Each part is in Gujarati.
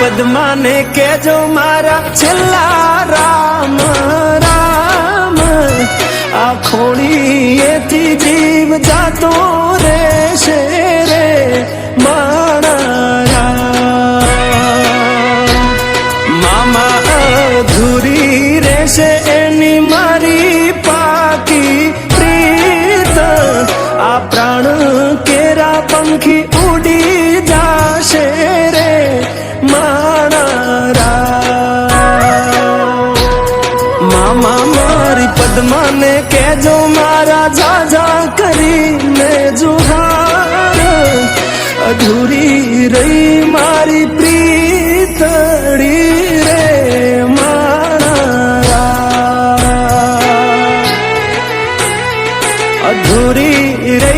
પદ્માને કેજો મારા છેલ્લા રામ રામ આ ખોડીએથી જીવ જાતો રે માણા રામ. મામા અધૂરી રહેશે એની મારી પાકી પ્રીત આ પ્રાણ કેરા પંખી મારી પદ્માને કેજો મારા જાજા કરીને જુહાર અધૂરી રહી મારી પ્રીતડી રે અધૂરી રહી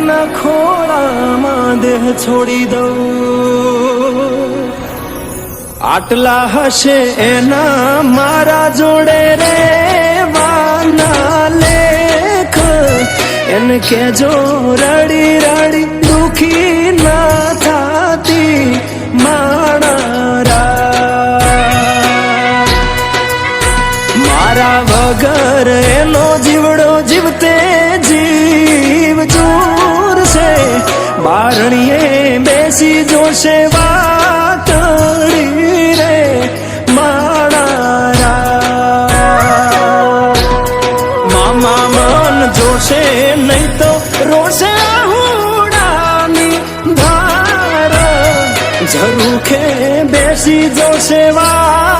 એના ખોળામાં દેહ છોડી દઉં. આટલા હશે એના મારા જોડે રે લેખ. એને કેજો રડી રડી, દુખી ના થાતી. બેસી જોશે વાત રે માણા મામા જોશે નહીં તો રોશે ઝરૂખે બેસી જોશે વા